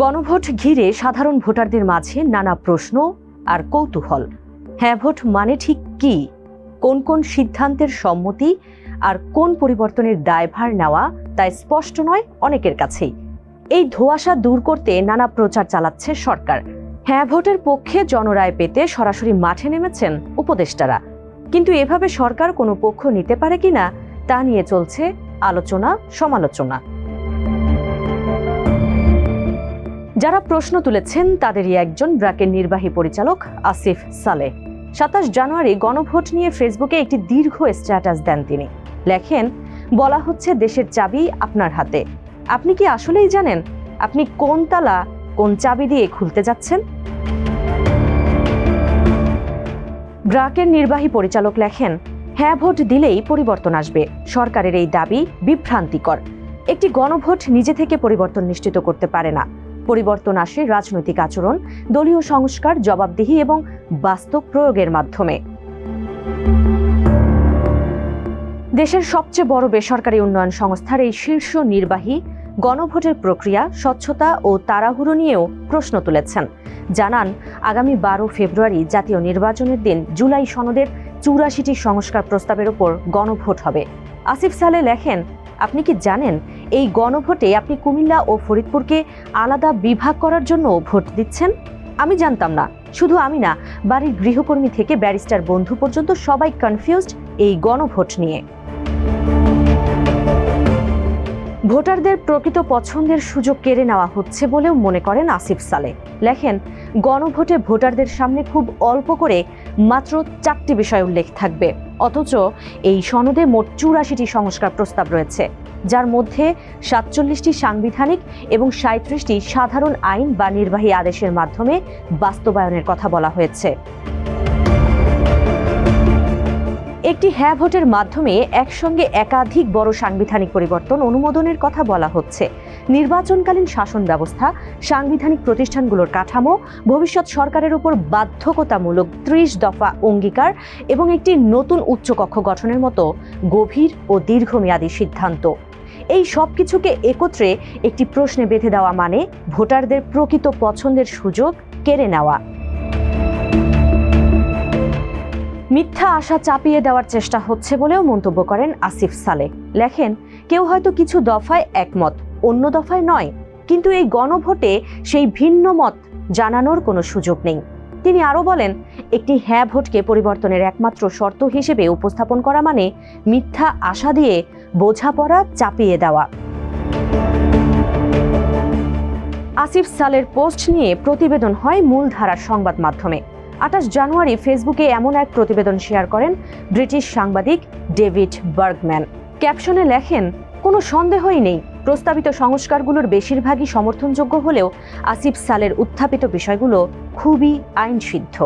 গণভোট ঘিরে সাধারণ ভোটারদের মাঝে নানা প্রশ্ন আর কৌতূহল। হ্যাঁ ভোট মানে ঠিক কি? কোন কোন সিদ্ধান্তের সম্মতি আর কোন পরিবর্তনের দায়ভার নেওয়া তা স্পষ্ট নয় অনেকের কাছেই। এই ধোঁয়াশা দূর করতে নানা প্রচার চালাচ্ছে সরকার। হ্যাঁ ভোটের পক্ষে জনরায় পেতে সরাসরি মাঠে নেমেছেন উপদেষ্টারা। কিন্তু এভাবে সরকার কোনো পক্ষ নিতে পারে কিনা তা নিয়ে চলছে আলোচনা সমালোচনা যারা প্রশ্ন তুলেছেন, তাদেরই একজন ব্র্যাকের নির্বাহী পরিচালক আসিফ সালেহ সাতাশ জানুয়ারি গণভোট নিয়ে ফেসবুকে একটি দীর্ঘ স্ট্যাটাস দেন তিনি। লেখেন, বলা হচ্ছে দেশের চাবি আপনার হাতে। আপনি কি আসলেই জানেন আপনি কোন তালা কোন চাবি দিয়ে খুলতে যাচ্ছেন? ব্রাকের নির্বাহী পরিচালক লেখেন হ্যাঁ ভোট দিলেই পরিবর্তন আসবে। সরকারের এই দাবি বিভ্রান্তিকর। একটি গণভোট নিজে থেকে পরিবর্তন নিশ্চিত করতে পারে না। পরিবর্তন আসে রাজনৈতিক আচরণ, দলীয় সংস্কার, জবাবদিহি এবং বাস্তব প্রয়োগের মাধ্যমে। দেশের সবচেয়ে বড় বেসরকারি উন্নয়ন সংস্থার এই শীর্ষ নির্বাহী গণভোটের প্রক্রিয়া, স্বচ্ছতা ও তাড়াহুড়ো নিয়েও প্রশ্ন তুলেছেন। জানান, আগামী বারো ফেব্রুয়ারি জাতীয় নির্বাচনের দিন জুলাই সনদের চুরাশিটি সংস্কার প্রস্তাবের উপর গণভোট হবে। আসিফ সালে লেখেন, আপনি কি জানেন এই গণভোটে আপনি কুমিল্লা ও ফরিদপুরকে আলাদা বিভাগ করার জন্য ভোট দিচ্ছেন? আমি জানতাম না। শুধু আমি না, বাড়ির গৃহকর্মী থেকে ব্যারিস্টার বন্ধু পর্যন্ত সবাই কনফিউজড এই গণভোট নিয়ে। ভোটারদের প্রকৃত পছন্দের সুযোগ কেড়ে নেওয়া হচ্ছে বলেও মনে করেন আসিফ সালে। লেখেন, গণভোটে ভোটারদের সামনে খুব অল্প করে মাত্র চারটি বিষয় উল্লেখ থাকবে। অথচ এই সনদে মোট চুরাশিটি সংস্কার প্রস্তাব রয়েছে। যার মধ্যে সাতচল্লিশটি সাংবিধানিক এবং সাঁত্রিশটি সাধারণ আইন বা নির্বাহী আদেশের মাধ্যমে বাস্তবায়নের কথা বলা হয়েছে। একটি হ্যাঁ ভোটের মাধ্যমে একসঙ্গে একাধিক বড় সাংবিধানিক পরিবর্তন অনুমোদনের কথা বলা হচ্ছে। নির্বাচনকালীন শাসন ব্যবস্থা, সাংবিধানিক প্রতিষ্ঠানগুলোর কাঠামো, ভবিষ্যৎ সরকারের উপর বাধ্যকতামূলক ত্রিশ দফা অঙ্গীকার এবং একটি নতুন উচ্চকক্ষ গঠনের মতো গভীর ও দীর্ঘমেয়াদী সিদ্ধান্ত। এই সব কিছুকে একত্রে একটি প্রশ্নে বেঁধে দেওয়া মানে ভোটারদের প্রকৃত পছন্দের সুযোগ কেড়ে নেওয়া। মিথ্যা আশা চাপিয়ে দেওয়ার চেষ্টা হচ্ছে বলেও মন্তব্য করেন আসিফ সালে লেখেন, কেউ হয়তো কিছু দফায় একমত, অন্য দফায় নয়। কিন্তু এই গণভোটে সেই ভিন্ন মত জানানোর কোনো সুযোগ নেই। তিনি আরও বলেন, একটি হ্যাঁ ভোটকে পরিবর্তনের একমাত্র শর্ত হিসেবে উপস্থাপন করা মানে মিথ্যা আশা দিয়ে বোঝাপড়া চাপিয়ে দেওয়া। আসিফ সালের পোস্ট নিয়ে প্রতিবেদন হয় মূলধারার সংবাদ মাধ্যমে। আঠাশ জানুয়ারি ফেসবুকে এমন এক প্রতিবেদন শেয়ার করেন ব্রিটিশ সাংবাদিক ডেভিড বার্গম্যান। ক্যাপশনে লেখেন, কোনো সন্দেহই নেই, প্রস্তাবিত সংস্কারগুলোর বেশিরভাগই সমর্থনযোগ্য হলেও আসিফ সালের উত্থাপিত বিষয়গুলো খুবই আইনসিদ্ধ।